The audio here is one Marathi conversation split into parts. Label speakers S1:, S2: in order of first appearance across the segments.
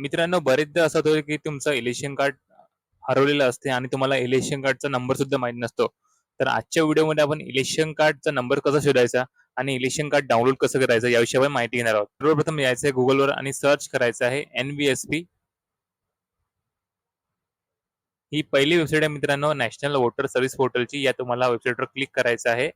S1: मित्रांनो बरेचदा असं होतं की तुमचं इलेक्शन कार्ड हरवलेलं असते आणि तुम्हाला इलेक्शन कार्डचा नंबर सुद्धा माहीत नसतो. तर आजच्या व्हिडिओमध्ये आपण इलेक्शन कार्डचा नंबर कसा शोधायचा आणि इलेक्शन कार्ड डाउनलोड कसं करायचं याविषयी माहिती घेणार आहोत. सर्वप्रथम यायचं आहे गुगलवर आणि सर्च करायचं आहे एनबीएसपी ही पहिली वेबसाईट आहे मित्रांनो नॅशनल वोटर सर्व्हिस पोर्टलची या तुम्हाला वेबसाईटवर क्लिक करायचं आहे.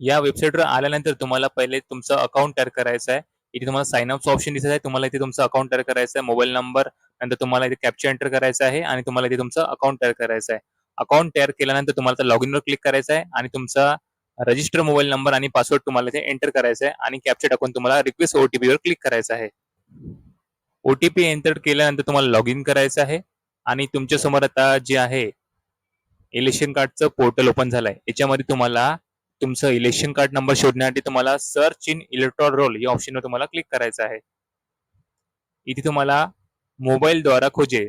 S1: या वेबसाईटवर आल्यानंतर तुम्हाला पहिले तुमचं अकाउंट तयार करायचं आहे. इथे तुम्हाला साइन अपचं ऑप्शन दिसत आहे. तुम्हाला इथे तुमचं अकाउंट तयार करायचं आहे. मोबाईल नंबर नंतर तुम्हाला इथे कॅप्चर एंटर करायचं आहे आणि तुम्हाला इथे तुमचं अकाउंट तयार करायचं आहे. अकाउंट तयार केल्यानंतर तुम्हाला लॉग इनवर क्लिक करायचं आहे आणि तुमचा रजिस्टर मोबाईल नंबर आणि पासवर्ड तुम्हाला इथे एंटर करायचा आहे आणि कॅप्चर टाकून तुम्हाला रिक्वेस्ट ओटीपी वर क्लिक करायचं आहे. ओटीपी एंटर केल्यानंतर तुम्हाला लॉग इन करायचं आहे आणि तुमच्यासमोर आता जे आहे इलेक्शन कार्डचं पोर्टल ओपन झालंय. याच्यामध्ये तुम्हाला तुमचं इलेक्शन कार्ड नंबर शोधण्यासाठी तुम्हाला सर्च इन इलेक्ट्रॉल रोल या ऑप्शनवर तुम्हाला क्लिक करायचं आहे. इथे तुम्हाला मोबाईल द्वारा खोजे.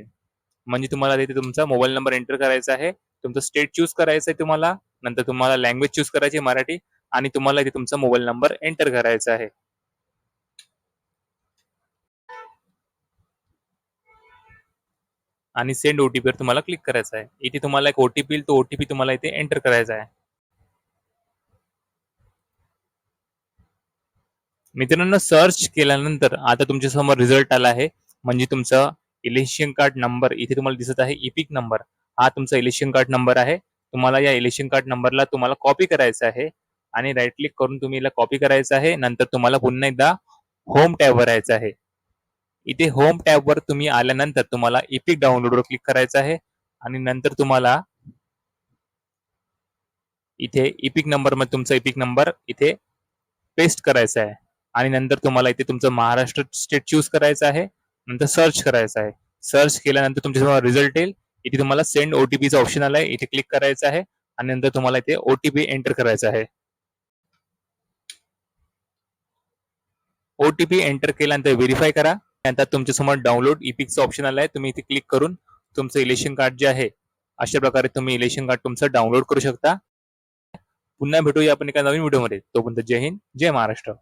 S1: म्हणजे तुम्हाला तिथे तुमचा मोबाईल नंबर एंटर करायचा आहे. तुमचं स्टेट चूज करायचं आहे तुम्हाला. नंतर तुम्हाला लँग्वेज चूज करायची मराठी. आणि तुम्हाला इथे तुमचा मोबाईल नंबर एंटर करायचा आहे. आणि सेंड ओटीपीवर तुम्हाला क्लिक करायचं आहे. इथे तुम्हाला एक ओटीपी तो ओटीपी तुम्हाला इथे एंटर करायचा आहे. मित्रांनो सर्च केल्यानंतर आता तुमच्यासमोर रिझल्ट आला आहे. म्हणजे तुमचा इलेक्शन कार्ड नंबर इथे तुम्हाला दिसत आहे. इपिक नंबर हा तुमचा इलेक्शन कार्ड नंबर आहे. तुम्हाला या इलेक्शन कार्ड नंबरला तुम्हाला कॉपी करायचा आहे. आणि राईट क्लिक करून तुम्ही याला कॉपी करायचं आहे. नंतर तुम्हाला पुन्हा एकदा होम टॅबवर यायचं आहे. इथे होम टॅबवर तुम्ही आल्यानंतर तुम्हाला इपिक डाउनलोडवर क्लिक करायचं आहे. आणि नंतर तुम्हाला इथे इपिक नंबरमध्ये तुमचा इपिक नंबर इथे पेस्ट करायचा आहे. आणि नंतर तुम्हाला इथे तुमचं महाराष्ट्र स्टेट चूज करायचं आहे नंतर सर्च करायचं आहे. सर्च केल्यानंतर तुमच्या रिझल्ट येईल. इथे तुम्हाला सेंड ओटीपीचा ऑप्शन आलाय. इथे क्लिक करायचं आहे आणि नंतर तुम्हाला इथे ओटीपी एंटर करायचा आहे. ओटीपी एंटर केल्यानंतर व्हेरीफाय करा. त्यानंतर तुमच्यासमोर डाउनलोड इपिकचं ऑप्शन आलाय. तुम्ही इथे क्लिक करून तुमचं इलेक्शन कार्ड जे आहे अशा प्रकारे तुम्ही इलेक्शन कार्ड तुमचं डाउनलोड करू शकता. पुन्हा भेटूया आपण एका नवीन व्हिडिओमध्ये तोपर्यंत जय हिंद जय महाराष्ट्र.